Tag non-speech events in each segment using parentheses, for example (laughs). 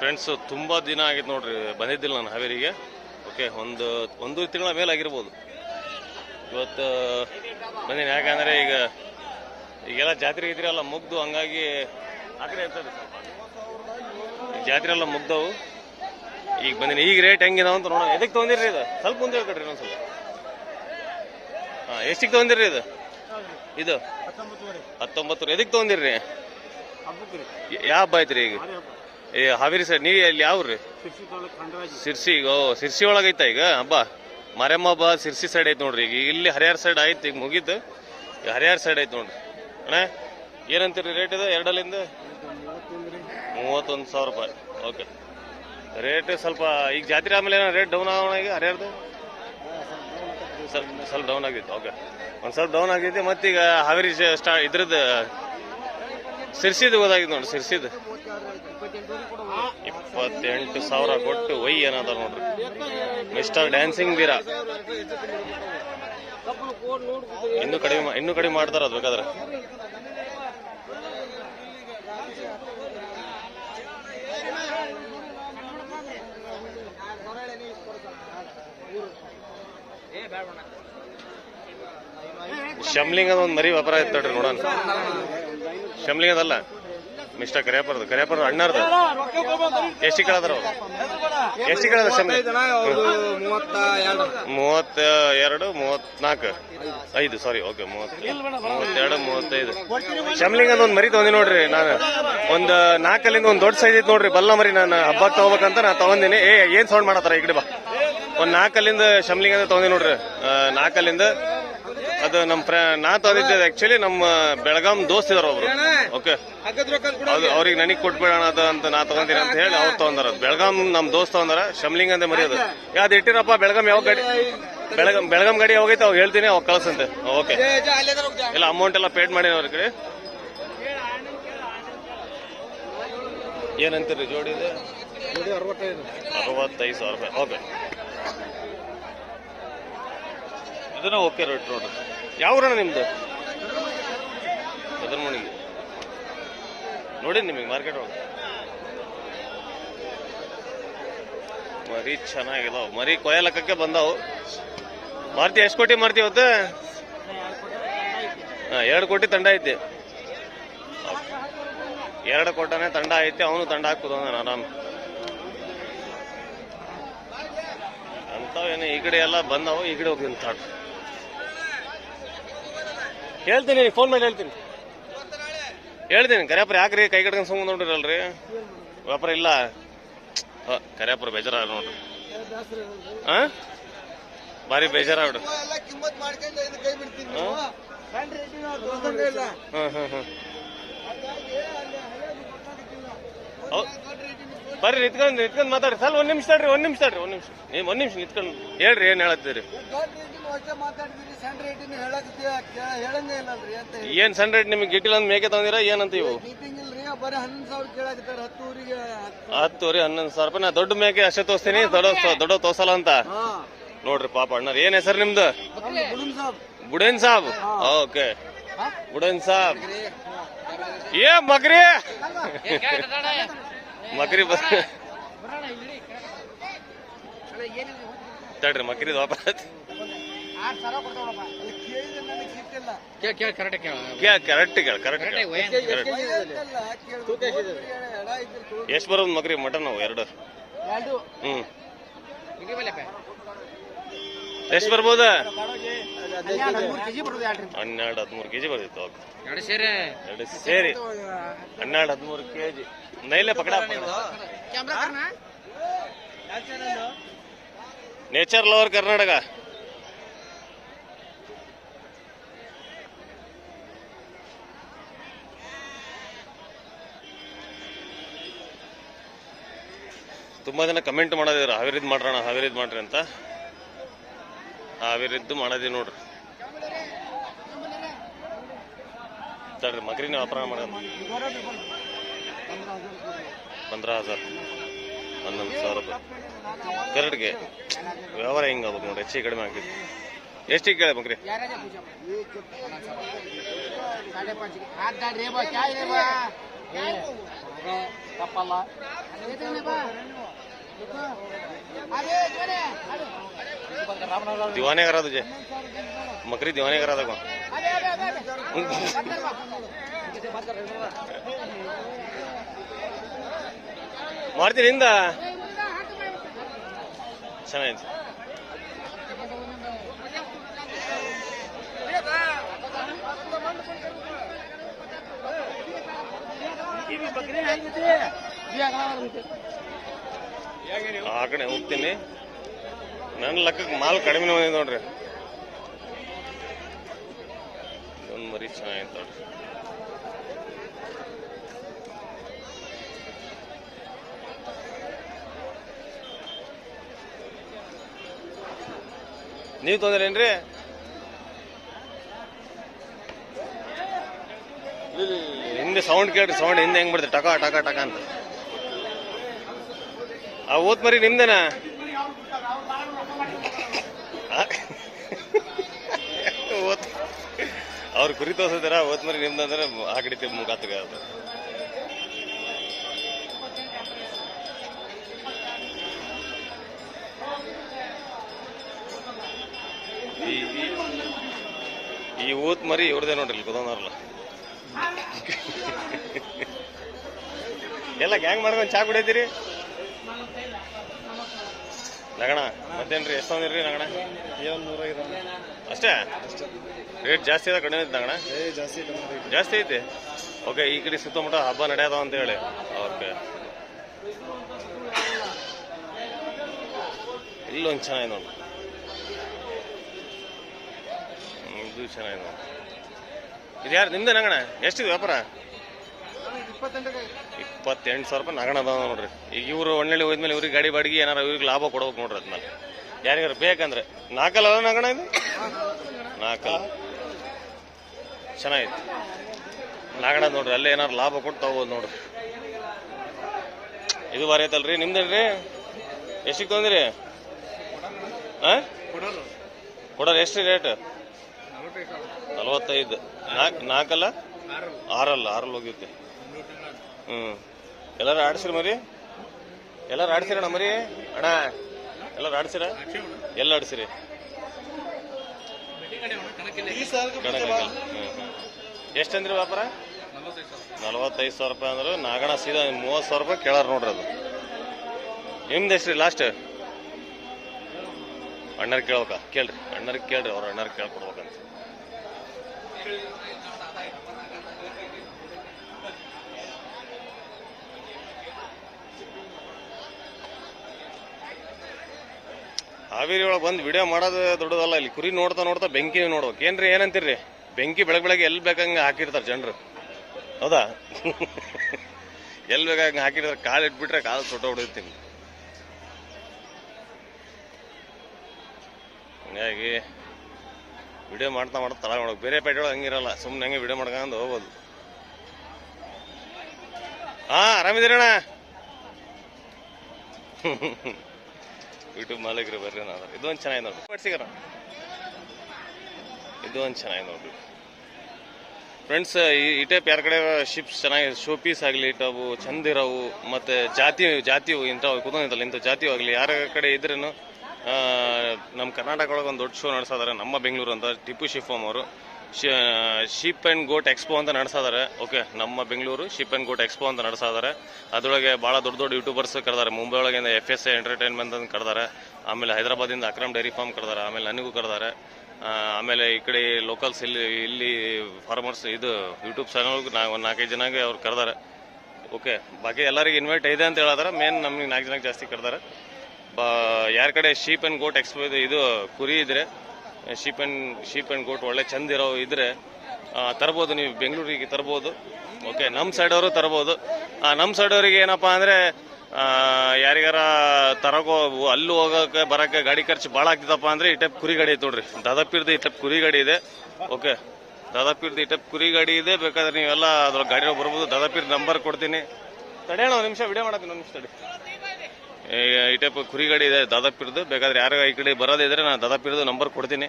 Friends ತುಂಬ ದಿನ ಆಗಿತ್ತು ನೋಡ್ರಿ ಬಂದಿದ್ದಿಲ್ಲ ನಾನು ಹಾವೇರಿಗೆ. ಓಕೆ ಒಂದು ಒಂದು ತಿಂಗಳ ಮೇಲೆ ಆಗಿರ್ಬೋದು. ಇವತ್ತು ಬಂದೀನಿ ಯಾಕಂದರೆ ಈಗ ಈಗೆಲ್ಲ ಜಾತ್ರೆ ಇದ್ರೆ ಎಲ್ಲ ಮುಗ್ದು ಹಂಗಾಗಿ ಆಗ್ರೆ ಇರ್ತದೆ ಸ್ವಲ್ಪ. ಈ ಜಾತ್ರೆ ಎಲ್ಲ ಮುಗ್ದವು. ಈಗ ಬಂದಿನಿ ಈಗ ರೇಟ್ ಹೆಂಗಿದಾವ ಅಂತ ನೋಡೋಣ. ಎದಕ್ಕೆ ತೊಗೊಂಡಿರ್ರಿ ಇದು? ಸ್ವಲ್ಪ ಮುಂದೆ ಹೇಳ್ಕೊಡ್ರಿ ಇನ್ನೊಂದು ಸ್ವಲ್ಪ. ಹಾಂ ಎಷ್ಟಿಗೆ ತೊಗೊಂಡಿರ್ರಿ ಇದು? ಇದು? ಹತ್ತೊಂಬತ್ತು ಎದಕ್ಕೆ ತೊಗೊಂಡಿರ್ರಿ? ಯಾವ ಹಬ್ಬ ಐತ್ರಿ ಈಗ? ಏ ಹಾವೇರಿ ಸೈಡ್ ನೀವು ಇಲ್ಲಿ ಯಾವ್ರಿ? ಸಿರ್ಸಿ ಓ ಸಿರ್ಸಿ ಒಳಗೈತ ಈಗ? ಹಬ್ಬ? ಮರೆಮ್ಮ ಹಬ್ಬ ಸಿರ್ಸಿ ಸೈಡ್ ಐತೆ ನೋಡ್ರಿ ಈಗ. ಇಲ್ಲಿ ಹರಿಹರ ಸೈಡ್ ಆಯ್ತು ಈಗ ಮುಗೀತು ಈಗ ಹರಿಹರ ಸೈಡ್ ಐತೆ ನೋಡ್ರಿ. ಅಣ್ಣ ಏನಂತೀರಿ ರೇಟ್ ಇದೆ ಎರಡಲ್ಲಿಂದ? ಮೂವತ್ತೊಂದು ಸಾವಿರ ರೂಪಾಯಿ. ಓಕೆ ರೇಟ್ ಸ್ವಲ್ಪ ಈಗ ಜಾತ್ರೆ ಆಮೇಲೆ ಏನೋ ರೇಟ್ ಡೌನ್ ಆಗೋಣ ಈಗ ಹರಿಹರದು? ಸ್ವಲ್ಪ ಸ್ವಲ್ಪ ಡೌನ್ ಆಗಿತ್ತು ಓಕೆ ಒಂದು ಸ್ವಲ್ಪ ಡೌನ್ ಆಗೈತಿ ಮತ್ತೀಗ ಹಾವೇರಿ ಸ್ಟಾ ಇದ್ರದ್ದು ಸಿರ್ಸಿದು ಗೊತ್ತಾಗಿತ್ತು ನೋಡಿ ಸಿರ್ಸಿದು ಇಪ್ಪತ್ತೆಂಟು ಸಾವಿರ ಕೊಟ್ಟು ಒಯ್ ಏನದ ನೋಡ್ರಿ. ಮಿಸ್ಟರ್ ಡ್ಯಾನ್ಸಿಂಗ್ ಬೀರ ಇನ್ನೂ ಕಡಿಮೆ ಇನ್ನೂ ಕಡಿಮೆ ಮಾಡ್ತಾರ ಅದು ಬೇಕಾದ್ರೆ. ಶಮ್ಲಿಂಗದ ಒಂದು ಮರಿ ವ್ಯಾಪಾರ ಇತ್ತು ನೋಡೋಣ. ಶಮ್ಲಿಂಗದಲ್ಲ ಮಿಸ್ಟರ್ ಕರಿಯಪ್ಪರ್ದು ಕರಿಯಪ್ಪರ್ದು ಅಣ್ಣರ್ದು. ಎಷ್ಟು ಕೇಳದ್ರ ಎಷ್ಟು ಕೇಳದ್ರು ಸಮಯ ಮೂವತ್ತ ಎರಡು ಮೂವತ್ನಾಲ್ಕು. ಐದು ಸಾರಿ ಓಕೆ ಮೂವತ್ತು. ಮೂವತ್ತೆರಡು, ಮೂವತ್ತೈದು. ಶಮ್ಲಿಂಗ್ ಒಂದು ಮರಿ ತಗೊಂಡಿ ನೋಡ್ರಿ ನಾನು. ಒಂದು ನಾಲ್ಕಲ್ಲಿಂದ ಒಂದು ದೊಡ್ಡ ಸೈಜ್ ಐತಿ ನೋಡ್ರಿ. ಬಲ್ಲ ಮರಿ ನಾನು ಹಬ್ಬಕ್ಕೆ ತಗೋಬೇಕಂತ ನಾ ತಗೊಂಡಿನಿ. ಏ, ಏನ್ ಸೌಂಡ್ ಮಾಡತ್ತಾರ? ಈ ಕಡೆ ಬಾ. ಒಂದು ನಾಲ್ಕಲ್ಲಿಂದ ಶಮ್ಲಿಂಗ್ ಅಂತ ತಗೊಂಡಿ ನೋಡ್ರಿ. ನಾಲ್ಕಲ್ಲಿಂದ ಅದು ನಮ್ಮ ಫ್ರ ನಾ ತಂದಿದ್ದೆ ಆಕ್ಚುಲಿ ನಮ್ಮ ಬೆಳಗಾಂ ದೋಸ್ತ್ ಇದಾರ ಒಬ್ರು. ಓಕೆ ಅದು ಅವ್ರಿಗೆ. ನನಗೆ ಕೊಟ್ಬಿಡೋಣ ಅದು ಅಂತ ನಾ ತಗೊಂತೀನಿ ಅಂತ ಹೇಳಿ ಅವ್ರು ತಗೊಂಡಾರ ಬೆಳಗಾಂ ನಮ್ಮ ದೋಸ್ತ ತಗೊಂಡಾರ ಶಮ್ಲಿಂಗ್ ಅಂತ ಮರಿಯೋದು. ಯಾವ್ದು ಇಟ್ಟಿರಪ್ಪ ಬೆಳಗಾಂ ಯಾವ ಗಾಡಿ ಬೆಳಗಾಂ ಬೆಳಗಾಂ ಗಾಡಿ ಯಾವಾಗೈತೆ ಅವಾಗ ಹೇಳ್ತೀನಿ ಅವಾಗ ಕಳ್ಸಂತೆ. ಓಕೆ ಇಲ್ಲ ಅಮೌಂಟ್ ಎಲ್ಲ ಪೇಡ್ ಮಾಡಿ ಅವ್ರಿಗೆ ಏನಂತೀರಿ ಜೋಡಿ ಇದೆ? ಅರವತ್ತೈದು. ಸಾವಿರ ರೂಪಾಯಿ. ಓಕೆ ಇದನ್ನ ಓಕೆ ರೋಡ್ ರೋಡ್ ಯಾವ ಊರಣ್ಣ ನಿಮ್ದು? ಎದರ್ಮಣಿಗೆ ನೋಡಿ ನಿಮಗೆ ಮಾರ್ಕೆಟ್ ಒಳಗೆ ಮರಿ ಚೆನ್ನಾಗಿದಾವ. ಮರಿ ಕೊಯ್ಯಲಕ್ಕಕ್ಕೆ ಬಂದಾವು. ಮಾರ್ತಿ ಎಷ್ಟು ಕೋಟಿ ಮಾರ್ತಿ ಇವತ್ತು? ಹಾಂ ಎರಡು ಕೋಟಿ ತಂಡ ಐತಿ. ಎರಡು ಕೋಟನೆ ತಂಡ ಐತಿ ಅವನು ತಂಡ ಹಾಕುದು ನಾನು ಆರಾಮ್. ಅಂಥವೇನು ಈ ಕಡೆ ಎಲ್ಲ ಬಂದವು ಈ ಕಡೆ ಹೋಗಿ ತಾಟ್ ಹೇಳ್ತೀನಿ ಫೋನ್ ಮೇಲೆ ಹೇಳ್ತೀನಿ. ಹೇಳ್ತೀನಿ, ಕರ್ಯಾಪುರ ಯಾಕ್ರಿ ಕೈ ಕಟ್ಕೊಂಡು ಸುಮ್ಮನೆ ನೋಡಿರಲ್ರಿ ವ್ಯಾಪಾರ ಇಲ್ಲ. ಕರಿಯಾಪುರ ಬೇಜಾರ ನೋಡ್ರಿ. ಹಾ? ಭಾರಿ ಬೇಜಾರ ಹೌದ್. ಬರ್ರಿ, ನಿತ್ಕೊಂಡು ನಿತ್ಕೊಂಡು ಮಾತಾಡ್ರಿ. ಸಲ್ ಒಂದ್ ನಿಮಿಷ ತಡ್ರಿ, ಒಂದ್ ನಿಮಿಷ ತಡ್ರಿ, ಒಂದ್ ನಿಮಿಷ. ನೀವು ಒಂದ್ ನಿಮಿಷ ನಿತ್ಕೊಂಡು ಹೇಳ್ರಿ, ಏನ್ ಹೇಳತ್ತೀರಿ? ಏನ್ ಸಣ್ಣ ರೇಟ್ ನಿಮ್ಗೆ ಗಿಟ್ಟಿಲ್ಲ ಅಂದ್ರೆ ಮೇಕೆ ತಂದಿರ ಏನಂತ ಇವು? ಹತ್ತುವರೆ ಹನ್ನೊಂದು ಸಾವಿರ ರೂಪಾಯಿ. ನಾ ದೊಡ್ಡ ಮೇಕೆ ಅಷ್ಟೇ ತೋರಿಸ್ತೀನಿ. ದೊಡ್ಡ ದೊಡ್ಡ ತೋರ್ಸಲ್ಲ ಅಂತ. ನೋಡ್ರಿ ಪಾಪ ಅಣ್ಣ ಏನ್ ಹೆಸರು ನಿಮ್ದು? ಬುಡೇನ್ ಸಾಬ್. ಓಕೆ. ಬುಡೇನ್ ಸಾಬ್. ಏ ಮಗ್ರಿ! ಮಗ್ರಿ ಬಸ್ ತಡ್ರಿ ಮಗ್ರಿ ವಾಪಸ್ ಅಲ್ಲಿ ಕೇಳಿದ್ರೆ ನನಗೆ ಸಿಟ್ಟಿಲ್ಲ ಕರೆಕ್ಟ್ ಕೇಳ ಕರೆಕ್ಟ್ ಎಷ್ಟು ಬರೋದು ಮಗ್ರಿ ಮಟನ್ ಅವು? ಎರಡು. ಹ್ಮ್. ಎಷ್ಟು ಬರ್ಬೋದ? ಹನ್ನೆರಡು ಹದಿಮೂರು ಕೆಜಿ ಬರ್ತಿತ್ತು ಎರಡು ಸೇರಿ. ಎರಡು ಸೇರಿ. ಹನ್ನೆರಡು ಹದಿಮೂರು ಕೆಜಿ. ನೈಲೆ ಪಕಡ ನೇಚರ್ ಲವರ್ ಕರ್ನಾಟಕ. ತುಂಬ ಜನ ಕಮೆಂಟ್ ಮಾಡೋದಿದ್ರು ಹಾವೇರಿದ್ದು ಮಾಡ್ರಣ ಹಾವೇರಿದ್ದು ಮಾಡ್ರಿ ಅಂತ. ಹಾವೇರಿದ್ದು ಮಾಡೋದಿ ನೋಡ್ರಿ. ತಡ್ರಿ, ಮಗರಿನ ವ್ಯಾಪಾರ ಮಾಡೋದು ಪಂದ್ರ ಹಜಾರ್. ಹನ್ನೊಂದು ಸಾವಿರ ರೂಪಾಯಿ. ಕರಡ್ಗೆ ವ್ಯವಹಾರ ಹೆಂಗೆ ಆಗ್ಬೇಕು ನೋಡ್ರಿ? ಹೆಚ್ಚಿಗೆ ಕಡಿಮೆ ಆಗ್ತೈತಿ. ಎಷ್ಟಿಗೆ ಕೇಳಿ ಮಗ್ರಿ? दिवाने करा तुझे मकरी दिवाने करा था कौन ಮಾಡ್ತೀನಿ ಹಿಂದ ಚೆನ್ನಾಗಿದೆ ಆ ಕಡೆ ಹೋಗ್ತೀನಿ. ನನ್ನ ಲೆಕ್ಕಕ್ಕೆ ಮಾಲ್ ಕಡಿಮೆ ಬಂದಿದೆ ನೋಡ್ರಿ. ಒಂದು ಮರಿ ಚೆನ್ನಾಗಿತ್ತು ನೋಡ್ರಿ. ನೀವು ತೊಂದ್ರೇನ್ರಿ ಹಿಂದೆ ಸೌಂಡ್ ಕೇಳ್ರಿ ಸೌಂಡ್ ಹಿಂದೆ ಹೆಂಗ್ ಬಿಡ್ತದೆ ಟಕ ಟಕ ಟಕ ಅಂತ. ಆ ಮರಿ ನಿಮ್ದೇನಾ? ಓತ್ ಅವ್ರು ಕುರಿ ತೋರ್ಸಿದಾರ? ಓತ್ ಮರಿ ನಿಮ್ದಂದ್ರೆ ಆ ಕಡಿತೆ ಮುಖಾತ್ಗ ಅದು ಈ ಊತ್ ಮರಿ ಇವ್ರದೇ ನೋಡ್ರಿ ಕುದೋನವ್ರಲ್ಲ ಎಲ್ಲ ಗ್ಯಾಂಗ್ ಮಾಡ್ಕೊಂಡು ಚಾ ಕುಡಿಯತ್ತೀರಿ? ನಗಣ ಮತ್ತೇನ್ರಿ? ಎಷ್ಟು ತಂದಿರಿ ನಗಣ? ಏನು ಅಷ್ಟೇ? ರೇಟ್ ಜಾಸ್ತಿ ಅದ ಕಡಿಮೆ ಐತೆ ನಗಣ? ಏ ಜಾಸ್ತಿ ಜಾಸ್ತಿ ಐತೆ? ಓಕೆ ಈ ಕಡೆ ಸುತ್ತಮುತ್ತ ಹಬ್ಬ ನಡೆಯದ ಅಂತ ಹೇಳಿ. ಓಕೆ ಇಲ್ಲೊಂದು ಚೆನ್ನಾಗಿದೆ ನೋಡಿ ಇದು ಚೆನ್ನಾಗಿದೆ ನೋಡಿ ಇದು ಯಾರು ನಿಮ್ದೇ ನಗಣ? ಎಷ್ಟಿದೆ ವ್ಯಾಪಾರ? ಇಪ್ಪತ್ತೆಂಟು ಸಾವಿರ ರೂಪಾಯಿ ನಗಣ ಅದಾವ ನೋಡ್ರಿ. ಈಗ ಇವರು ಒಣ್ಣೆಳ್ಳಿ ಹೋದ್ಮೇಲೆ ಇವ್ರಿಗೆ ಗಾಡಿ ಬಾಡಿಗೆ ಏನಾರ ಇವ್ರಿಗೆ ಲಾಭ ಕೊಡ್ಬೇಕು ನೋಡ್ರಿ ಅದ್ಮೇಲೆ. ಯಾರಿಗಾರು ಬೇಕಂದ್ರೆ. ನಾಲ್ಕಲ್ಲ ನಗಣ ಇದು? ನಾಲ್ಕಲ್ಲ. ಚೆನ್ನಾಗಿತ್ತು ನಾಗಣ ನೋಡ್ರಿ ಅಲ್ಲೇ ಏನಾರು ಲಾಭ ಕೊಟ್ಟು ತಗೋಬೋದು ನೋಡ್ರಿ. ಇದು ಬಾರಿ ಐತಲ್ರಿ. ನಿಮ್ದೇನ್ರಿ? ಎಷ್ಟಿಗೆ ತೊಂದ್ರಿ? ಹಾ ಕೊಡೋರು. ಕೊಡೋರು ಎಷ್ಟು ರೇಟ್? ನಲ್ವತ್ತೈದು ನಾಲ್ಕು ನಾಲ್ಕಲ್ಲ? ಆರಲ್ಲ. ಆರಲ್ಲಿ ಹೋಗಿತ್ತೆ ಹ್ಮ್. ಎಲ್ಲಾರು ಆಡ್ಸಿರಿ ಮರಿ? ಎಲ್ಲಾರು ಆಡ್ಸಿರಣ್ಣ ಮರಿ? ಅಣ್ಣ ಎಲ್ಲಾರು ಆಡ್ಸಿರ? ಎಲ್ಲ ಆಡ್ಸಿರಿ. ಎಷ್ಟಂದ್ರಿ ವ್ಯಾಪಾರ? ನಲ್ವತ್ತೈದು ಸಾವಿರ ರೂಪಾಯಿ ಅಂದ್ರೆ. ನಾಗಣ ಸೀದಾ ಮೂವತ್ತು ಸಾವಿರ ರೂಪಾಯಿ ಕೇಳಾರ ನೋಡ್ರಿ ಅದು. ನಿಮ್ದು ಎಷ್ಟ್ರಿ ಲಾಸ್ಟ್? ಅಣ್ಣರ್ ಕೇಳ್ಬೇಕ. ಕೇಳ್ರಿ. ಅಣ್ಣರಿಗೆ ಕೇಳ್ರಿ ಅವ್ರ ಅಣ್ಣರ್ ಕೇಳ್ಕೊಡ್ಬೇಕಂತ. ಹಾವೇರಿ ಒಳಗೆ ಬಂದು ವಿಡಿಯೋ ಮಾಡೋದು ದೊಡ್ಡದಲ್ಲ, ಇಲ್ಲಿ ಕುರಿ ನೋಡ್ತಾ ನೋಡ್ತಾ ಬೆಂಕಿ ನೋಡ್ಬೇಕು. ಏನ್ರಿ, ಏನಂತೀರಿ? ಬೆಂಕಿ ಬೆಳಗ್ಗೆ ಬೆಳಗ್ಗೆ ಎಲ್ಲಿ ಬೇಕಂಗೆ ಹಾಕಿರ್ತಾರೆ ಜನರು? ಹೌದಾ? ಎಲ್ಲಿ ಬೇಕಂಗೆ ಹಾಕಿರ್ತಾರೆ? ಕಾಲು ಇಟ್ಬಿಟ್ರೆ ಕಾಲು ಸೊಟ್ಟ ಹೊಡಿತೀನಿ ಹಂಗಾಗಿ ವಿಡಿಯೋ ಮಾಡ್ತಾ ಮಾಡ್ತಾ ತಳ ನೋಡಕ್ ಬೇರೆ ಪೇಟೆ ಒಳಗೆ ಹಂಗಿರಲ್ಲ ಸುಮ್ಮನೆ ಹಂಗೆ ವಿಡಿಯೋ ಮಾಡ್ಕೊಂಡು ಹೋಗ್ಬೋದು. ಹಾಂ ಆರಾಮಿದ್ದೀರಣ್ಣ (laughs) ಯೂಟ್ಯೂಬ್ ಮಾಲೀಕರು ಬರ್ರಿ ನಾನು. ಇದು ಒಂದು ಚೆನ್ನಾಗಿ ನೋಡ್ರಿ ಇದು ಒಂದು ಚೆನ್ನಾಗಿ ನೋಡ್ರಿ ಫ್ರೆಂಡ್ಸ್ ಈ ಟೈಪ್ ಯಾರ ಕಡೆ ಶಿಪ್ಸ್ ಚೆನ್ನಾಗಿ ಶೋ ಪೀಸ್ ಆಗಲಿ, ಇಟ್ಟವು, ಚಂದ ಇರೋವು, ಮತ್ತು ಜಾತಿ ಜಾತಿವು ಇಂಥವು ಕುದೋನಿದ್ದಲ್ಲ ಇಂಥ ಜಾತಿಯು ಆಗಲಿ, ಯಾರ ಕಡೆ ಇದ್ರೂ ನಮ್ಮ ಕರ್ನಾಟಕ ಒಳಗೆ ಒಂದು ದೊಡ್ಡ ಶೋ ನಡೆಸೋದಾರೆ ನಮ್ಮ ಬೆಂಗಳೂರು ಅಂತ ಟಿಪ್ಪು ಶಿಫಾಮ್ ಅವರು ಶೀಪ್ ಆ್ಯಂಡ್ ಗೋಟ್ ಎಕ್ಸ್ಪೋ ಅಂತ ನಡೆಸಿದ್ದಾರೆ ಓಕೆ ನಮ್ಮ Bengaluru sheep and goat expo ಅಂತ ನಡೆಸಿದ್ದಾರೆ ಅದರೊಳಗೆ ಭಾಳ ದೊಡ್ಡ ದೊಡ್ಡ ಯೂಟ್ಯೂಬರ್ಸ್ ಕರೆದಾರೆ. ಮುಂಬೈ ಒಳಗಿಂದ ಎಫ್ ಎಸ್ ಎಂಟರ್ಟೈನ್ಮೆಂಟ್ ಅಂತ ಕರೆದಾರೆ. ಆಮೇಲೆ ಹೈದರಾಬಾದಿಂದ ಅಕ್ರಮ್ ಡೈರಿ ಫಾರ್ಮ್ ಕರೆದಾರೆ. ಆಮೇಲೆ ನನಗೂ ಕರೆದಾರೆ. ಆಮೇಲೆ ಈ ಕಡೆ ಲೋಕಲ್ಸ್ ಇಲ್ಲಿ ಇಲ್ಲಿ ಫಾರ್ಮರ್ಸ್ ಇದು ಯೂಟ್ಯೂಬ್ ಚಾನಲ್ ನಾ ಒಂದು ನಾಲ್ಕೈದು ಜನಗೆ ಅವ್ರು ಕರೆದಾರೆ. ಓಕೆ ಬಾಕಿ ಎಲ್ಲರಿಗೆ ಇನ್ವೈಟ್ ಇದೆ ಅಂತ ಹೇಳಿದ್ರೆ ಮೇನ್ ನಮಗೆ ನಾಲ್ಕು ಜನಕ್ಕೆ ಜಾಸ್ತಿ ಕರೆದಾರೆ. ಬಾ, ಯಾರ ಕಡೆ ಶೀಪ್ ಆ್ಯಂಡ್ ಗೋಟ್ ಎಕ್ಸ್ಪೋ ಇದು ಇದು ಕುರಿ ಇದ್ರೆ sheep and sheep and goat ಒಳ್ಳೆ ಚಂದ ಇರೋ ಇದ್ರೆ ತರ್ಬೋದು ನೀವು ಬೆಂಗಳೂರಿಗೆ ತರ್ಬೋದು. ಓಕೆ ನಮ್ಮ ಸೈಡವರು ತರ್ಬೋದು. ನಮ್ಮ ಸೈಡವರಿಗೆ ಏನಪ್ಪ ಅಂದರೆ ಯಾರಿಗಾರ ತರಕೋ, ಅಲ್ಲೂ ಹೋಗೋಕೆ ಬರೋಕ್ಕೆ ಗಾಡಿ ಖರ್ಚು ಭಾಳ ಆಗ್ತಿದಪ್ಪ ಅಂದರೆ ಈ ಟೈಪ್ ಕುರಿ ಗಾಡಿ ಐತೆ ನೋಡ್ರಿ. ದಾದಾಪಿರ್ದು ಈ ಟೈಪ್ ಕುರಿ ಗಾಡಿ ಇದೆ. ಓಕೆ ದಾದಾಪಿರ್ದು ಈ ಟೈಪ್ ಕುರಿ ಗಾಡಿ ಇದೆ. ಬೇಕಾದ್ರೆ ನೀವೆಲ್ಲ ಅದ್ರ ಗಾಡಿಯೊಳಗೆ ಬರ್ಬೋದು. ದಾದಾಪಿರ್ ನಂಬರ್ ಕೊಡ್ತೀನಿ. ತಡೆಯೋಣ ಒಂದು ನಿಮಿಷ ವಿಡಿಯೋ ಮಾಡತ್ತೀನಿ ಒಂದು ನಿಮಿಷ ತಡಿ. ಈ- ಟೈಪ್ ಇದೆ ಗಾಡಿ ಇದೆ, ದಾದಾಪಿರ್ದು. ಬೇಕಾದ್ರೆ ಯಾರು ಈ ಕಡೆ ಬರೋದಿದ್ರೆ ನಾನು ದಾದಾಪಿರ್ದು ನಂಬರ್ ಕೊಡ್ತೀನಿ.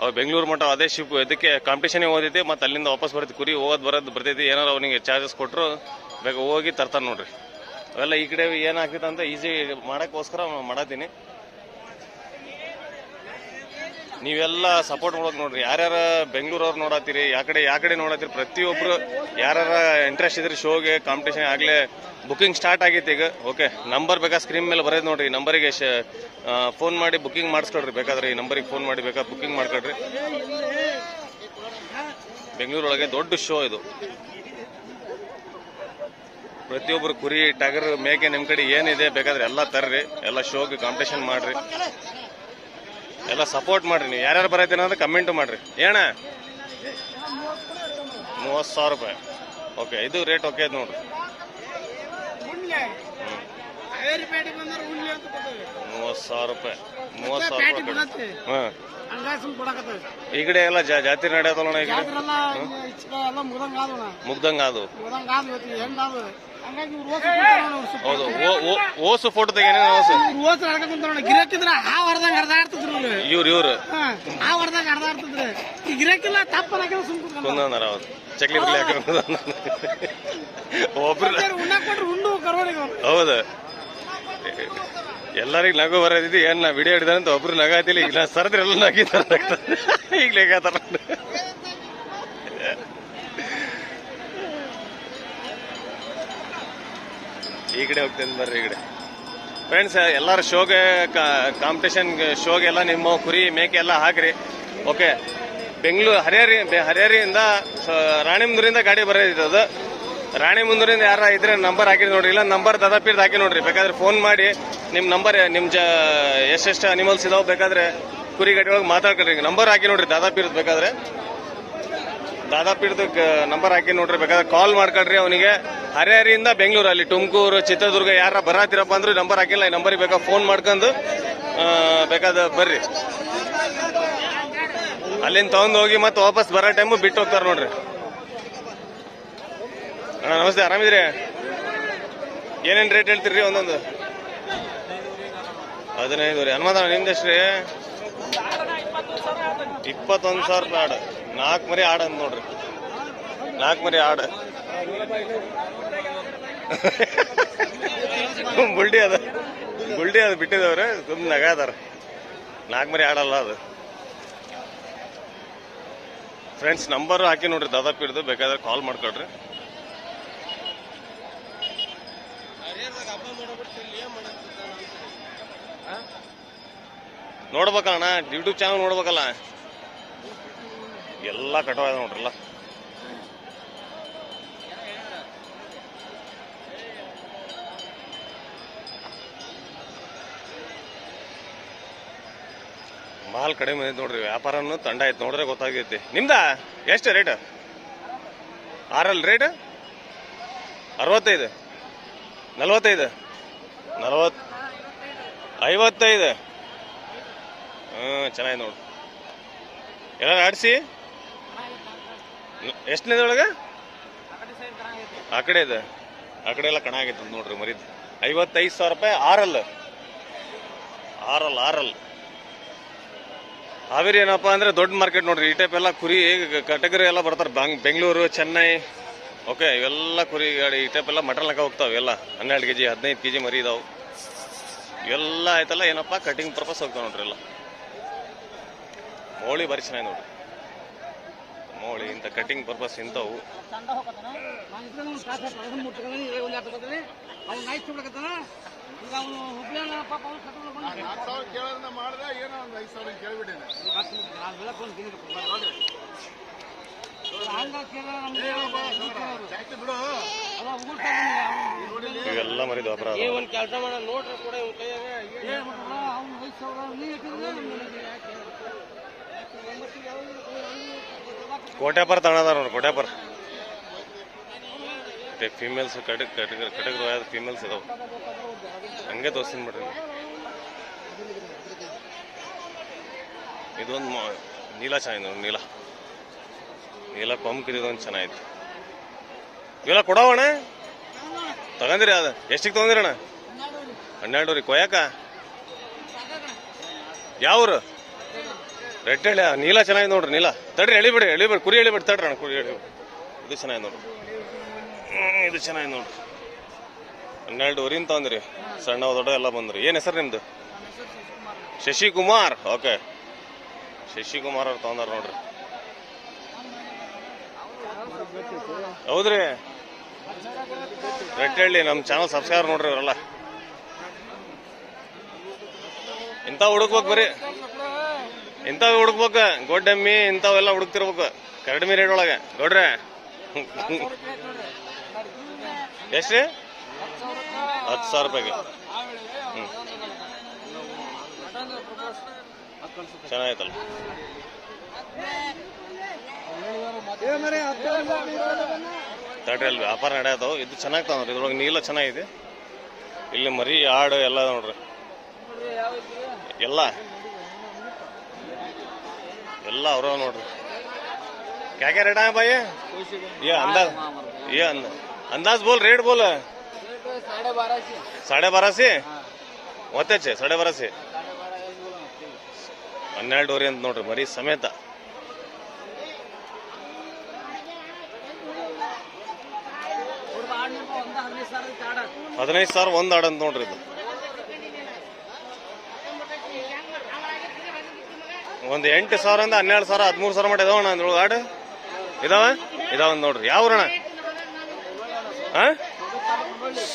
ಅವ್ರು ಬೆಂಗಳೂರು ಮಟ್ಟ ಅದೇ ಶಿಪ್ ಇದಕ್ಕೆ ಕಾಂಪಿಟೇಷನ್ಗೆ ಓದೈತಿ ಮತ್ತೆ ಅಲ್ಲಿಂದ ವಾಪಸ್ ಬರ್ತೈತಿ. ಕುರಿ ಹೋಗೋದು ಬರೋದು ಬರ್ತೈತಿ ಏನಾರು ಅವನಿಗೆ ಚಾರ್ಜಸ್ ಕೊಟ್ಟರು ಬೇಗ ಹೋಗಿ ತರ್ತಾನೆ ನೋಡ್ರಿ. ಅವೆಲ್ಲ ಈ ಕಡೆ ಏನಾಗ್ತೈತೆ ಅಂತ ಈಸಿ ಮಾಡೋಕ್ಕೋಸ್ಕರ ಮಾಡತ್ತೀನಿ ನೀವೆಲ್ಲ ಸಪೋರ್ಟ್ ಮಾಡೋದು ನೋಡ್ರಿ. ಯಾರ್ಯಾರ ಬೆಂಗಳೂರವ್ರು ನೋಡತ್ತೀರಿ ಯಾ ಕಡೆ ಯಾ ಕಡೆ ನೋಡತ್ತೀರಿ ಪ್ರತಿಯೊಬ್ರು ಯಾರ್ಯಾರ ಇಂಟ್ರೆಸ್ಟ್ ಇದ್ರಿ ಶೋಗೆ ಕಾಂಪಿಟೇಷನ್ ಆಗಲೇ ಬುಕಿಂಗ್ ಸ್ಟಾರ್ಟ್ ಆಗೈತೆ ಈಗ. ಓಕೆ ನಂಬರ್ ಬೇಕಾ ಸ್ಕ್ರೀನ್ ಮೇಲೆ ಬರೋದು ನೋಡ್ರಿ. ನಂಬರಿಗೆ ಫೋನ್ ಮಾಡಿ ಬುಕಿಂಗ್ ಮಾಡಿಸ್ಕೊಡ್ರಿ. ಬೇಕಾದ್ರೆ ಈ ನಂಬರಿಗೆ ಫೋನ್ ಮಾಡಿ ಬೇಕಾ ಬುಕಿಂಗ್ ಮಾಡ್ಕೊಳ್ರಿ ಬೆಂಗಳೂರೊಳಗೆ ದೊಡ್ಡ ಶೋ ಇದು. ಪ್ರತಿಯೊಬ್ಬರು ಕುರಿ, ಟಗರ್, ಮೇಕೆ ನಿಮ್ಮ ಕಡೆ ಏನಿದೆ ಬೇಕಾದ್ರೆ ಎಲ್ಲ ತರ್ರಿ. ಎಲ್ಲ ಶೋಗೆ ಕಾಂಪಿಟೇಷನ್ ಮಾಡ್ರಿ. ಎಲ್ಲ ಸಪೋರ್ಟ್ ಮಾಡ್ರಿ ನೀವು. ಯಾರ್ಯಾರು ಬರತ್ತೀರ ಅಂದ್ರೆ ಕಮೆಂಟ್ ಮಾಡ್ರಿ. ಏನ? ಮೂವತ್ತು ಸಾವಿರ ರೂಪಾಯಿ. ಓಕೆ ಇದು ರೇಟ್ ಓಕೆ ಐತೆ ನೋಡ್ರಿ. ಅಂತ ಮೂವತ್ತು ಸಾವಿರ ರೂಪಾಯಿ. ಮೂವತ್ತು ಸಾವಿರ ರೂಪಾಯಿ ಹಾಂ. ಈ ಕಡೆ ಎಲ್ಲ ಜಾತಿ ನಡೆಯೋದಲ್ಲ ಮುಗ್ದಂಗ ಅದು ಹಂಗಾಗಿ ಇವ್ರು ಓಸು. ಹೌದು ಓ- ಓ- ಓಸು ಫೋಟೋ ತೆಗೇನೆ ಓಸು ಇವ್ರು ಓಸು ಹರ್ಕ ಕುಂತಾರ ಗಿರಾಕಿದ್ರ ಆ ಹೊರದಂಗ ಹರ್ದಾಡ್ತಿದ್ರು ಇವ್ರು. ಇವ್ರು ಇವ್ರು. ಹಾ, ಆ ಹೊರದಾಗ ಹರ್ದಾಡ್ತಿದ್ರು ಈ ಗಿರಾಕಿಲ್ಲ ತಪ್ಪನಾಗ ಸುಮ್ ಕುಂತ್ಕೊಂಡ್ ಕುಂದನಾರ ಹೌದು. ಚಕ್ಲಿ ಬಿಡ್ಲಿ ಹಾಕಿ ಒಬ್ರು ಉಣ್ಣಾಕ್ ಕೊಟ್ರು ಉಂಡು ಕರೋಡಿಗೆ ಅವ್ರು. ಹೌದು. ಎಲ್ಲರಿಗೂ ನಗು ಬರೋದಿದ್ದು ಏನ್ ನಾ ವಿಡಿಯೋ ಹಿಡಿದಂತ ಒಬ್ರು ನಗಾತಿಲ್ಲ ಈಗ ನಾ ಸರದ್ರೆ ಎಲ್ಲ ನಗಿತಾರ ಈಗ ಲೇಗಾತಾರ ಈ ಕಡೆ ಹೋಗ್ತೇನೆ ಬರ್ರಿ, ಈ ಕಡೆ. ಫ್ರೆಂಡ್ಸ್ ಎಲ್ಲರೂ ಶೋಗೆ ಕಾಂಪಿಟೇಷನ್ ಶೋಗೆ ಎಲ್ಲ ನಿಮ್ಮ ಕುರಿ, ಮೇಕೆ ಎಲ್ಲ ಹಾಕ್ರಿ. ಓಕೆ ಬೆಂಗಳೂರು, ಹರಿಹರಿ ಹರಿಹರಿಯಿಂದ ರಾಣಿಮುಂದೂರಿಂದ ಗಾಡಿ ಬರೋದಿತ್ತು ಅದು. ರಾಣಿಮುಂದೂರಿಂದ ಯಾರ ಇದ್ರೆ ನಂಬರ್ ಹಾಕಿ ನೋಡ್ರಿ. ಇಲ್ಲ ನಂಬರ್ ದಾದಾಪೀರ್ದು ಹಾಕಿ ನೋಡ್ರಿ. ಬೇಕಾದ್ರೆ ಫೋನ್ ಮಾಡಿ ನಿಮ್ಮ ನಂಬರ್ ನಿಮ್ಮ ಜ, ಎಷ್ಟೆಷ್ಟು ಅನಿಮಲ್ಸ್ ಇದಾವೆ ಬೇಕಾದ್ರೆ ಕುರಿ ಗಾಡಿ ಒಳಗೆ ಮಾತಾಡ್ಕೊಳ್ರಿ. ನಂಬರ್ ಹಾಕಿ ನೋಡ್ರಿ, ದಾದಾಪೀರ್ದು ಬೇಕಾದ್ರೆ. ದಾದಾಪೀರ್ದು ನಂಬರ್ ಹಾಕಿ ನೋಡ್ರಿ. ಬೇಕಾದ್ರೆ ಕಾಲ್ ಮಾಡ್ಕೊಳ್ರಿ ಅವನಿಗೆ. ಹರಿಹರಿಯಿಂದ ಬೆಂಗಳೂರಲ್ಲಿ. ತುಮಕೂರು, ಚಿತ್ರದುರ್ಗ, ಯಾರ ಬರಾತಿರಪ್ಪ ಅಂದ್ರೆ ನಂಬರ್ ಹಾಕಿಲ್ಲ, ಈ ನಂಬರಿಗೆ ಬೇಕಾ ಫೋನ್ ಮಾಡ್ಕೊಂಡು ಬೇಕಾದ ಬರ್ರಿ. ಅಲ್ಲಿಂದ ತಗೊಂಡು ಹೋಗಿ ಮತ್ತೆ ವಾಪಸ್ ಬರೋ ಟೈಮು ಬಿಟ್ಟು ಹೋಗ್ತಾರೆ ನೋಡ್ರಿ. ಅಣ್ಣ, ನಮಸ್ತೆ ಆರಾಮಿದ್ರಿ ಏನೇನ್ ರೇಟ್ ಹೇಳ್ತೀರಿ ಒಂದೊಂದು? ಹದಿನೈದು ರೀ. ಹನುಮಂತ ನಿಮ್ದು ಎಷ್ಟು ರೀ ಇಪ್ಪತ್ತೊಂದು ಸಾವಿರ ರೂಪಾಯಿ ಆಡ. ನಾಲ್ಕು ಮರಿ ಆಡ ಅಂತ ನೋಡ್ರಿ. ನಾಲ್ಕು ಮರಿ ಆಡ. ಬುಲ್ಡಿ ಅದ. ಬುಲ್ಡಿ ಅದು ಬಿಟ್ಟಿದವ್ರೆ ಸುಮ್ಮನೆ ನಗಾದಾರ ನಾಲ್ಕು ಮರಿ ಆಡಲ್ಲ ಅದು. ಫ್ರೆಂಡ್ಸ್ ನಂಬರ್ ಹಾಕಿ ನೋಡ್ರಿ ದಾದಾಪಿಡ್ದು ಬೇಕಾದ್ರೆ ಕಾಲ್ ಮಾಡ್ಕೊಳ್ರಿ. ನೋಡ್ಬೇಕಣ್ಣ ಯೂಟ್ಯೂಬ್ ಚಾನಲ್ ನೋಡ್ಬೇಕಲ್ಲ. ಎಲ್ಲ ಕಟವಾದ ನೋಡ್ರಲ್ಲ. ಮಾಲ್ ಕಡಿಮೆ ಐತೆ ನೋಡ್ರಿ, ವ್ಯಾಪಾರನು ತಂಡ ಐತೆ ನೋಡ್ರೆ ಗೊತ್ತಾಗೈತಿ. ನಿಮ್ದ? ಎಷ್ಟು ರೇಟ್ ಆರಲ್ ರೇಟ್ ಅರವತ್ತೈದು. ನಲ್ವತ್ತೈದು. ನಲವತ್ ಐವತ್ತೈದು. ಹ್ಞೂ ಚೆನ್ನಾಗಿ ನೋಡು. ಎಲ್ಲಾರು ಆಡಿಸಿ? ಎಷ್ಟನೇದೊಳಗೆ ಆ ಕಡೆ ಇದೆ. ಆ ಕಡೆ ಎಲ್ಲ ಕಣ ಆಗೈತೆ ನೋಡ್ರಿ ಮರಿದ್. ಐವತ್ತೈದು ಸಾವಿರ ರೂಪಾಯಿ ಆರಲ್. ಆರಲ್ ಆರಲ್. ಹಾವೇರಿ ಏನಪ್ಪ ಅಂದ್ರೆ ದೊಡ್ಡ ಮಾರ್ಕೆಟ್ ನೋಡ್ರಿ. ಈ ಟೈಪ್ ಎಲ್ಲ ಕುರಿ ಕಟಗರಿ ಎಲ್ಲ ಬರ್ತಾರೆ. ಬ್ಯಾಂಗ್ ಬೆಂಗಳೂರು, ಚೆನ್ನೈ. ಓಕೆ ಇವೆಲ್ಲ ಕುರಿ ಗಾಡಿ, ಈ ಟೈಪ್ ಎಲ್ಲ ಮಟನ್ ಲೆಕ್ಕ ಹೋಗ್ತಾವೆ ಎಲ್ಲ ಹನ್ನೆರಡು ಕೆಜಿ, ಹದಿನೈದು ಕೆಜಿ ಮರಿ ಇದಾವೆ. ಇವೆಲ್ಲ ಆಯ್ತಲ್ಲ ಏನಪ್ಪ? ಕಟಿಂಗ್ ಪರ್ಪಸ್ ಹೋಗ್ತಾವೆ ನೋಡ್ರಿ ಎಲ್ಲ. ಮೋಳಿ ಬರೀ ಚೆನ್ನಾಗಿ ನೋಡ್ರಿ. ಮೋಳಿ ಇಂಥ ಕಟಿಂಗ್ ಪರ್ಪಸ್ ಇಂಥವು. ಇವೆಲ್ಲ ಮರಿದ ಅಪರಾಧ. ಕೆಲಸ ಮಾಡೋ ನೋಡ್ರಿ ಕೂಡ ಐದು ಸಾವಿರ ಕೋಟ್ಯಾಪರ ತಗೊಳದಾರ ನೋಡ್ರಿ ಕೋಟ್ಯಾಪರ. ಫೀಮೇಲ್ಸ್ ಕಟಕ್ ಕಟಕ್ ಕಟಕ್ ಫೀಮೇಲ್ಸ್ ಇದಾವ. ಹಂಗೆ ತೋರಿಸ್ತೀನಿ ಬಿಡ್ರಿ. ಇದೊಂದು ನೀಲ ಚೆನ್ನಾಗಿದೆ ನೀಲ. ನೀಲ ಪಂಪ್ ಇದೊಂದು ಚೆನ್ನಾಗಿತ್ತು ಇವೆಲ್ಲ ಕೊಡವಣ ತಗೊಂದಿರಿ ಅದ. ಎಷ್ಟಿಗೆ ತಗೊಂದಿರಣ್ಣ ಹನ್ನೆರಡು ರೀ ಕೊಯ್ಯಾಕ ಯಾವ್ರು? ರೆಡ್ ಎಳೆ, ನೀಲ ಚೆನ್ನಾಗಿದೆ ನೋಡ್ರಿ, ನೀಲ. ತಡ್ರಿ, ಎಳಿಬಿಡಿ ಎಳಿಬಿಡಿ, ಕುರಿ ಎಳಿಬಿಡಿ, ತಡ್ರಿ ಅಣ್ಣ, ಕುರಿ ಎಳಿಬೇಡಿ. ಇದು ಚೆನ್ನಾಗಿದೆ ನೋಡ್ರಿ. ಇದು ಚೆನ್ನಾಗಿದೆ ನೋಡ್ರಿ. ಹನ್ನೆರಡುವರೆಯಿಂದ ತಂದ್ರಿ, ಸಣ್ಣ ದೊಡ್ಡ ಎಲ್ಲ ಬಂದ್ರಿ. ಏನು ಹೆಸರು ನಿಮ್ದು? ಶಶಿಕುಮಾರ್, ಓಕೆ. ಶಶಿಕುಮಾರ್ ಅವ್ರು ತಗೊಂಡಾರ ನೋಡ್ರಿ. ಹೌದ್ರಿ. ರೆಟ್ಟಳ್ಳಿ ನಮ್ಮ ಚಾನಲ್ ಸಬ್ಸ್ಕ್ರೈಬ್ ನೋಡ್ರಿ ಇವರೆಲ್ಲ. ಇಂಥ ಹುಡುಕ್ಬೇಕು ಬರೀ. ಇಂಥವು ಹುಡುಕ್ಬೇಕು, ಗೊಡ್ಡೆಮ್ಮಿ ಇಂಥವೆಲ್ಲ ಹುಡುಕ್ತಿರ್ಬೇಕು. ಕಡಿಮೆ ರೇಟ್ ಒಳಗೆ. ಗೌಡ್ರೆ ಎಷ್ಟ್ರಿ? ಹತ್ತು ಸಾವಿರ ರೂಪಾಯಿಗೆ. ಚೆನ್ನಾಗೈತಲ್ಲ. ತಡ್ರಿ ಅಲ್ಲಿ ವ್ಯಾಪಾರ ಇದು ಚೆನ್ನಾಗಿ ತಗೊಂಡ್ರಿ. ಇದ್ರೊಳಗೆ ನೀಲ ಚೆನ್ನಾಗಿದೆ. ಇಲ್ಲಿ ಮರಿ, ಆಡು ಎಲ್ಲ ನೋಡ್ರಿ. ಎಲ್ಲ. ಎಲ್ಲ ಅವ್ರ ನೋಡ್ರಿ. ಕ್ಯಾಕೆ ರೇಟ್ ಆಗ ಬಾಯಿ ಏ ಅಂದಾಜ್ ಏ ಅಂದ ಅಂದಾಜ್ ಬೋಲ್ ರೇಟ್ ಬೋಲ್. ಸಾಡೆ ಬಾರಾಸಿ? ಮತ್ತೆ ಸಾಡೆ ಬಾರಾಸಿ. ಹನ್ನೆರಡುವರೆ ಅಂತ ನೋಡ್ರಿ ಮರಿ ಸಮೇತ. ಹದಿನೈದು ಸಾವಿರ ಒಂದು ಆಡಂತ ನೋಡ್ರಿ ಇದು. ಒಂದು ಎಂಟು ಸಾವಿರದಿಂದ ಹನ್ನೆರಡು ಸಾವಿರ, ಹದಿಮೂರು ಸಾವಿರ ಮಟ್ಟ ಇದಾವಣ್ಣ ಅಂದ್ರೊಳಗೆ ಆಡು. ಇದಾವ? ಇದಾವ ನೋಡ್ರಿ. ಯಾವ ಹಾ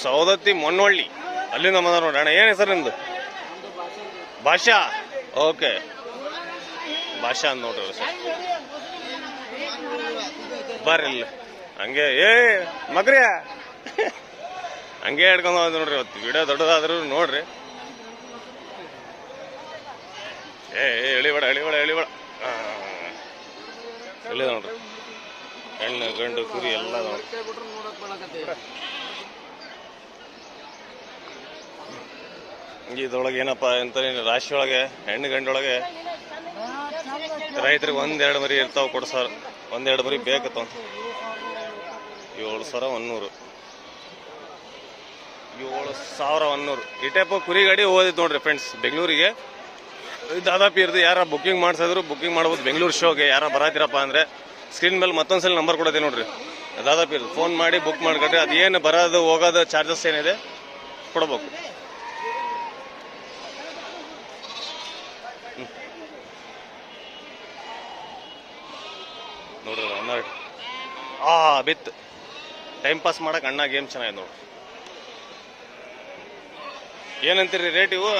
ಸೌದತ್ತಿ ಮೊನ್ನೊಳ್ಳಿ ಅಲ್ಲಿಂದ ಬಂದ ನೋಡ್ರಿ. ಅಣ್ಣ, ಏನು ಹೆಸರು ನಿಮ್ದು? ಭಾಷಾ. ಓಕೆ. ಭಾಷಾ ಅಂತ ನೋಡ್ರಿ ಸರ್. ಬರ್ರಿ ಇಲ್ಲ. ಹಂಗೆ, ಏ, ಮಗ್ರಿಯ. ಹಂಗೆ ಹಿಡ್ಕೊಂಡು ನೋಡ್ರಿ ಇವತ್ತು. ವಿಡಿಯೋ ದೊಡ್ಡದಾದ್ರು ನೋಡ್ರಿ. ಎಳಿಬೇಡ ಎಳಿಬೇಡ ಎಳಿಬೇಡ. ಎಲ್ಲಿದೆ ಎಲ್ಲಿ ನೋಡ್ರಿ. ಹೆಣ್ಣು ಗಂಡು, ಕುರಿ ಎಲ್ಲ ಇದ್ರೊಳಗೆ ಏನಪ್ಪ ಅಂತ ರಾಶಿ ಒಳಗೆ ಹೆಣ್ಣು ಗಂಡೊಳಗೆ ರೈತರಿಗೆ ಒಂದೆರಡು ಮರಿ ಇರ್ತಾವ ಸರ್. ಒಂದೆರಡು ಮರಿ ಬೇಕತ್ತ ಏಳು ಸಾವಿರ ಒನ್ನೂರು ಏಳು ಸಾವಿರ ಒನ್ನೂರು ಈ ಟೈಪ್ ಕುರಿ ಗಾಡಿ ನೋಡ್ರಿ ಫ್ರೆಂಡ್ಸ್ ಬೆಂಗಳೂರಿಗೆ. ದಾದಾಪಿ ಇರ್ದು ಯಾರ ಬುಕ್ಕಿಂಗ್ ಮಾಡಿಸಿದ್ರು ಬುಕ್ಕಿಂಗ್ ಮಾಡ್ಬೋದು. ಬೆಂಗಳೂರು ಶೋಗೆ ಯಾರ ಬರತ್ತೀರಪ್ಪ ಅಂದರೆ ಸ್ಕ್ರೀನ್ ಮೇಲೆ ಮತ್ತೊಂದ್ಸಲ ನಂಬರ್ ಕೊಡತ್ತೆ ನೋಡ್ರಿ. ದಾದಾಪಿ ಇರ್ದು. ಫೋನ್ ಮಾಡಿ ಬುಕ್ ಮಾಡ್ಕೊಂಡ್ರೆ ಅದೇನು ಬರೋದು ಹೋಗೋದು ಚಾರ್ಜಸ್ ಏನಿದೆ ಕೊಡಬೇಕು. ನೋಡ್ರಿ ಆ ಬಿತ್ತು ಟೈಮ್ ಪಾಸ್ ಮಾಡಕ್ ಅಣ್ಣ ಗೇಮ್ ಚೆನ್ನಾಗಿದೆ ನೋಡ್ರಿ. ಏನಂತೀರಿ ರೇಟ್ ಇವು?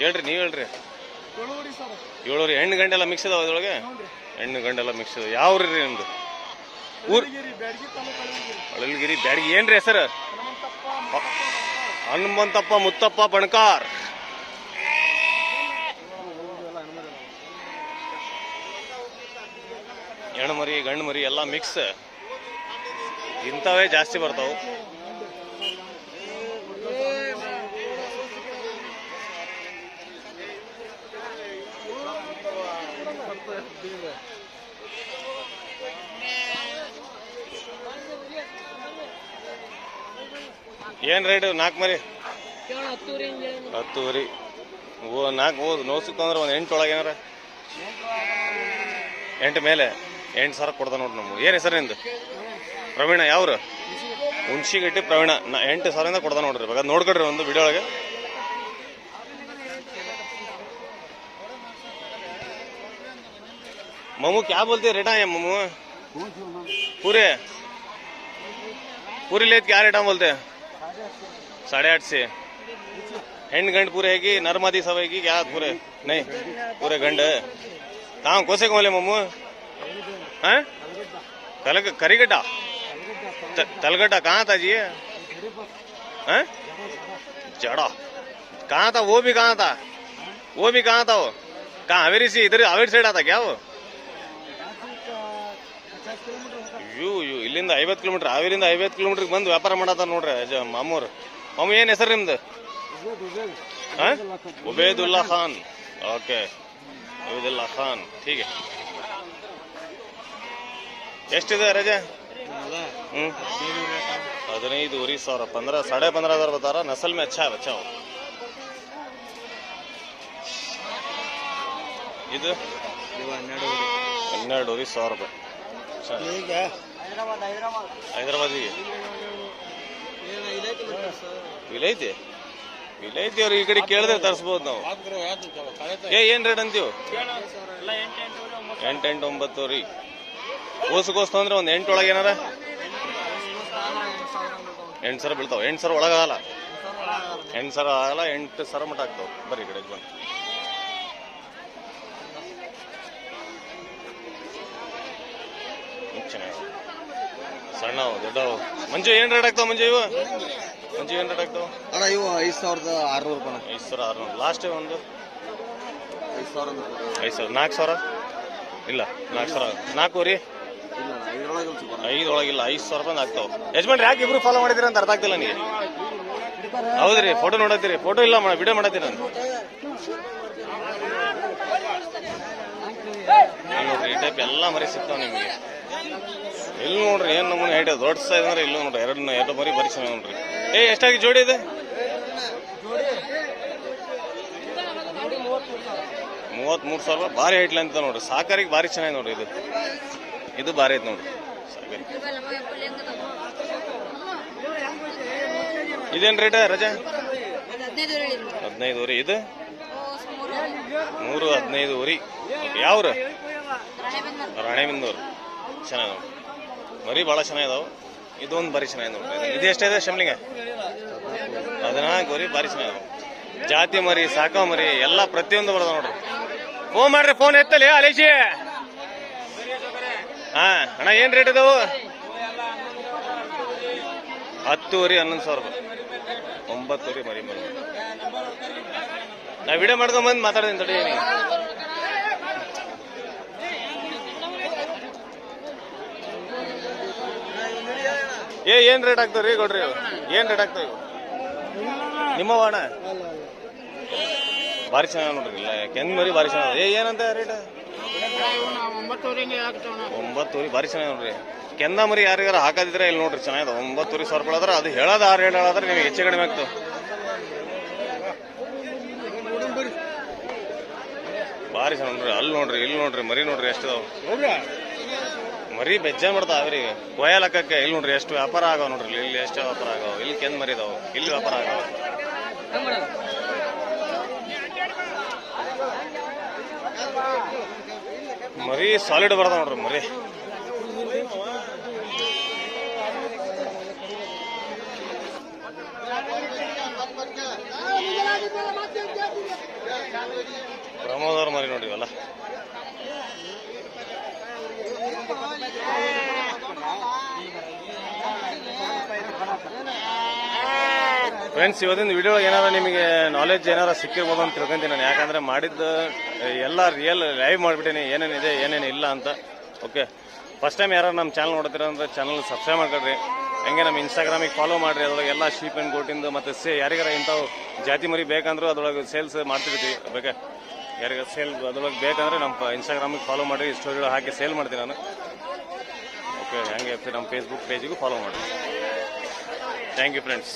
ಹೇಳ್ರಿ ನೀವು ಹೇಳ್ರಿ. ಏಳೂರಿ ಹೆಣ್ಣು ಗಂಡೆಲ್ಲ ಮಿಕ್ಸ್ ಇದಾವ ಅದ್ರೊಳಗೆ? ಹೆಣ್ಣು ಗಂಡೆಲ್ಲ ಮಿಕ್ಸ್ ಇದಾವ. ಯಾವ ರೀ ನಿಮ್ದು? ಊರ್ ಅಳಲ್ಗಿರಿ ಬ್ಯಾಡಗಿ ಏನ್ರಿ ಹೆಸರು? ಹನುಮಂತಪ್ಪ. ಮುತ್ತಪ್ಪ ಬಣಕಾರ್. ಹೆಣ್ಮರಿ ಮರಿ ಗಂಡು ಮರಿ ಎಲ್ಲ ಮಿಕ್ಸ್ ಇಂಥವೇ ಜಾಸ್ತಿ ಬರ್ತಾವು. ಏನ್ ರೇಟ್ ನಾಲ್ಕು ಮರಿ. ಹತ್ತುವರಿ ಓ ನಾಲ್ಕು ಓ ನೋ ಅಂದ್ರೆ ಒಂದು ಎಂಟು ಒಳಗೆ ಏನಾರ? ಎಂಟು ಮೇಲೆ. ಎಂಟು ಸಾವಿರ ಕೊಡ್ದ ನೋಡ್ರಿ ನಮ್ಗೆ. ಏನು ಹೆಸರು ನಿಂದು? ಪ್ರವೀಣ ಯಾವ್ರು? ಹುಣ್ಸಿಗಿಟ್ಟಿ ಪ್ರವೀಣ. ನಾ ಎಂಟು ಸಾವಿರದಿಂದ ಕೊಡ್ದ ನೋಡ್ರಿ ಇವಾಗ. ನೋಡ್ಕೊಡ್ರಿ ಒಂದು ವಿಡಿಯೋ ಒಳಗೆ. ममू, क्या बोलते हैं? रेटा है, ममू? पूरे? पूरे लेत क्या रेटा बोलते हैं? साढ़े आठ से। हैंड गंड पूरे है कि नरमादी सब है कि, क्या पूरे? नहीं, पूरे गंड है। कहाँ कोसे को बोले ममू? हैं? कल करीगड्डा? त- तलगड्डा, कहाँ था जी ये? हैं? जड़ा। कहाँ था? वो भी कहाँ था? वो भी कहाँ था वो? कहाँ हवेरी से इधर हवेरी साइड आता क्या वो? ವ್ಯೂ ಇವು ಇಲ್ಲಿಂದ ಐವತ್ತು ಕಿಲೋಮೀಟ್ರ್ ಹಾವೇರಿಂದ ಐವತ್ತು ಕಿಲೋಮೀಟರ್ ಬಂದು ವ್ಯಾಪಾರ ಮಾಡತ್ತ ನೋಡ್ರಿ ಜ- ಮಾಮೂರು. ಮಾಮು ಏನು ಹೆಸರು ನಿಮ್ದು? ಉಬೇದುಲ್ಲಾ ಖಾನ್. ಓಕೆ. ಉಬೇದುಲ್ಲಾ ಖಾನ್. ಹೀಗೆ. ಎಷ್ಟಿದೆ ರಜೆ? ಹದಿನೈದು ಊರಿ ಸಾವಿರ ಪಂದ್ರ ಸಾಡೆ ಪಂದ್ರ ಹಜಾರ್ ಬರ್ತಾರ ನಸಲ್ ಮೇ ಅಚ್ಚಾ ಬಚ್ಚಾ ಇದು? ಹನ್ನೆರಡು ಊರಿ ಸಾವಿರ ರೂಪಾಯಿ. ಹೈದರಾಬಾದಿಗೆ? ವಿಲೈತಿ ವಿಲೈತಿ ಅವ್ರು ಈ ಕಡೆ ಕೇಳಿದ್ರೆ ತರಿಸ್ಬೋದು ನಾವು. ಏ ಏನ್ ರೇಟ್ ಅಂತೀವಿ ಎಂಟು ಎಂಟು ಒಂಬತ್ತು ರೀ ಓಸಗೋಸ್ತು ಅಂದ್ರೆ ಒಂದು ಎಂಟು ಒಳಗೆ ಏನಾರ? ಎಂಟು ಸರ ಬೀಳ್ತಾವ. ಎಂಟು ಸಾವಿರ ಒಳಗಾಗಲ್ಲ. ಎಂಟು ಸರ ಆಗಲ್ಲ ಎಂಟು ಸರ ಮಟ್ಟ ಆಗ್ತಾವ. ಬರೀ ಈ ಕಡೆ ಬನ್ನಿ ಇದ್ ಚೆನ್ನಾಗಿ ಸಣ್ಣವು ದೊಡ್ಡವು. ಮಂಜು ಏನ್ ರೇಟ್ ಆಗ್ತಾವ ಮಂಜು ಇವು? ಮಂಜು ಏನ್ ರೇಟ್ ಆಗ್ತಾವ ಅಣ್ಣ ಇವು ಐದು ಸಾವಿರದ ಆರ್ನೂರು ರೂಪಾಯಿ ಐದು ಸಾವಿರ ಆರ್ನೂರು. ಲಾಸ್ಟ್ ಒಂದು? ಐದು ಸಾವಿರ ಐದು ಸಾವಿರ. ನಾಲ್ಕು ಸಾವಿರ? ಇಲ್ಲ ನಾಲ್ಕು ಸಾವಿರ. ನಾಲ್ಕು ರೀ ಇಲ್ಲ ಐದರೊಳಗೆ ಐದು ಒಳಗಿಲ್ಲ ಐದು ಸಾವಿರ ರೂಪಾಯಿ ಆಗ್ತಾವ ಯಜಮಾನ್ರಿ ಯಾಕೆ ಇಬ್ರು ಫಾಲೋ ಮಾಡಿದಿರ ಅಂತ ಅರ್ಥ ಆಗ್ತಿಲ್ಲ ನನಗೆ ಹೌದ್ರಿ ಫೋಟೋ ನೋಡತ್ತೀರಿ. ಫೋಟೋ ಇಲ್ಲ ವಿಡಿಯೋ ಮಾಡತ್ತೀರಿ ನಾನು. ಈ ಟೈಪ್ ಎಲ್ಲ ಮರಿ ಸಿಗ್ತಾವ ನಿಮಗೆ. ಇಲ್ಲಿ ನೋಡ್ರಿ, ಏನು ನಮ್ಮನೆ ಹೇಳಿ ದೊಡ್ಡ ಸೈಜ್ ಅಂದ್ರೆ ಇಲ್ಲ ನೋಡ್ರಿ, ಎರಡು ಎರಡು ಮರಿ ಬರೀ ನೋಡ್ರಿ. ಏ, ಎಷ್ಟಾಗಿ ಜೋಡಿ ಇದೆ? ಮೂವತ್ಮೂರು ಸಾವಿರ ರೂಪಾಯಿ ಭಾರಿ ಐಟ್ಲ ಅಂತ ನೋಡ್ರಿ. ಸಾಕಾರಿಗೆ ಭಾರಿ ಚೆನ್ನಾಗಿ ನೋಡ್ರಿ ಇದು. ಇದು ಭಾರಿ ಐತೆ ನೋಡ್ರಿ. ಸಾಕಾರಿ ಇದೇನ್ ರೇಟ್ ರಜಾ? ಹದಿನೈದು ವರಿ ಇದು? ಮೂರು ಹದಿನೈದು ವರಿ ಯಾವ್ರು? ರಾಣೆಬೆಂದೂರು ಚೆನ್ನಾಗಿ ನೋಡಿ ಮರಿ ಭಾಳ ಚೆನ್ನಾಗಿದಾವೆ ಇದೊಂದು ಭಾರಿ ಚೆನ್ನಾಗಿ ನೋಡ್ರಿ ಇದು ಎಷ್ಟಿದೆ ಶಮ್ಲಿಂಗ ಹದಿನಾಲ್ಕು ವರಿ ಭಾರಿ ಚೆನ್ನಾಗಿದಾವೆ ಜಾತಿ ಮರಿ, ಸಾಕೋ ಮರಿ, ಎಲ್ಲ ಪ್ರತಿಯೊಂದು ಬರದ ನೋಡ್ರಿ. ಫೋನ್ ಮಾಡ್ರಿ, ಫೋನ್ ಎತ್ತಲಿ, ಅಲೇಶಿ. ಹಾ, ಅಣ್ಣ, ಏನ್ ರೇಟ್ ಇದಾವು? ಹತ್ತುವರೆ ಹನ್ನೊಂದು ಸಾವಿರ ರೂಪಾಯಿ. ಒಂಬತ್ತುವರೆ ಮರಿ ಮರಿ ನಾ ವಿಡಿಯೋ ಮಾಡ್ಕೊಂಡ್ ಬಂದು ಮಾತಾಡ್ತೀನಿ, ತಡಿ. ಏ, ಏನ್ ರೇಟ್ ಆಗ್ತಾವ್ರಿ ಕೊಡ್ರಿ? ಏನ್ ರೇಟ್ ಆಗ್ತಾವ ನಿಮ್ಮ ವಾಣ ಭಾರಿ ಚೆನ್ನಾಗಿ ನೋಡ್ರಿ, ಇಲ್ಲ ಕೆಂದ್ ಮರಿ ಭಾರಿ ಚೆನ್ನಾಗಿ ಏ, ಏನಂತ ರೇಟ್ ಒಂಬತ್ತೂರಿ ಭಾರಿ ಚೆನ್ನಾಗಿ ನೋಡ್ರಿ. ಕೆಂದ ಮರಿ ಯಾರಿಗಾರ ಹಾಕದಿದ್ರೆ ಇಲ್ಲಿ ನೋಡ್ರಿ ಚೆನ್ನಾಗಿದೆ ಒಂಬತ್ತೂರಿ ಸಾವಿರ ರೂಪಾಯಿ ಆದ್ರೆ ಅದು ಹೇಳೋದು ಆರು ಏಳು ಹೇಳಾದ್ರೆ ನಿಮಗೆ ಹೆಚ್ಚು ಕಡಿಮೆ ಆಗ್ತದೆ. ಭಾರಿ ಚೆನ್ನಾಗಿ ನೋಡ್ರಿ, ಅಲ್ಲಿ ನೋಡ್ರಿ, ಇಲ್ಲಿ ನೋಡ್ರಿ, ಮರಿ ನೋಡ್ರಿ ಎಷ್ಟಿದಾವ ಮರಿ ಬೆಜ್ಜೆ ಮಾಡ್ತಾವ ಅವ್ರಿ ಕೊಯ ಲೆಕ್ಕಕ್ಕೆ ಇಲ್ಲಿ ನೋಡ್ರಿ ಎಷ್ಟು ವ್ಯಾಪಾರ ಆಗವ ನೋಡ್ರಿ. ಇಲ್ಲಿ- ಎಷ್ಟು ವ್ಯಾಪಾರ ಆಗವ ಇಲ್ಲಿ ಕೆಂದ್ ಮರಿ ಇದಾವ ಇಲ್ಲಿ ವ್ಯಾಪಾರ ಆಗವ ಮರಿ ಸಾಲಿಡ್ ಬರ್ತಾವ ನೋಡ್ರಿ ಮರಿ. ಪ್ರಮೋದ್ ಅವ್ರ ಮರಿ ನೋಡಿ ಇವೆಲ್ಲ ಫ್ರೆಂಡ್ಸ್ ಇವತ್ತಿನ ವಿಡಿಯೋ ಏನಾರ ನಿಮಗೆ ನಾಲೆಜ್ ಏನಾರ ಸಿಕ್ಕಿರ್ಬೋದು ಅಂತ ತಿಳ್ಕೊಂತೀನಿ ನಾನು. ಯಾಕಂದ್ರೆ ಮಾಡಿದ್ದು, ಎಲ್ಲ ರಿಯಲ್ ಲೈವ್ ಮಾಡಿಬಿಟ್ಟಿನಿ. ಏನೇನಿದೆ ಏನೇನು ಇಲ್ಲ ಅಂತ. ಓಕೆ ಫಸ್ಟ್ ಟೈಮ್ ಯಾರು ನಮ್ಮ ಚಾನಲ್ ನೋಡ್ತೀರ ಅಂದ್ರೆ ಚಾನಲ್ ಸಬ್ಸ್ಕ್ರೈಬ್ ಮಾಡ್ಕೊಳ್ರಿ. ಹಂಗೆ ನಮ್ಮ ಇನ್ಸ್ಟಾಗ್ರಾಮಿಗೆ ಫಾಲೋ ಮಾಡ್ರಿ. ಅದ್ರೊಳಗೆ ಎಲ್ಲ ಶೀಪ್ ಆ್ಯಂಡ್ ಗೋಟಿಂದು ಮತ್ತು ಸೇ ಯಾರಿಗಾರ ಇಂಥವು ಜಾತಿ ಮರಿ ಬೇಕಂದ್ರೂ ಅದ್ರೊಳಗೆ ಸೇಲ್ಸ್ ಮಾಡ್ತಿರ್ತೀವಿ. ಬೇಕಾ ಯಾರಿಗಾರ ಸೇಲ್ ಅದ್ರೊಳಗೆ ಬೇಕಂದ್ರೆ ನಮ್ಮ ಇನ್ಸ್ಟಾಗ್ರಾಮಿಗೆ ಫಾಲೋ ಮಾಡಿ ಸ್ಟೋರಿಗಳು ಹಾಕಿ ಸೇಲ್ ಮಾಡ್ತೀನಿ ನಾನು. ಓಕೆ ಹಂಗೆ ನಮ್ಮ ಫೇಸ್ಬುಕ್ ಪೇಜಿಗೂ ಫಾಲೋ ಮಾಡಿ. Thank you friends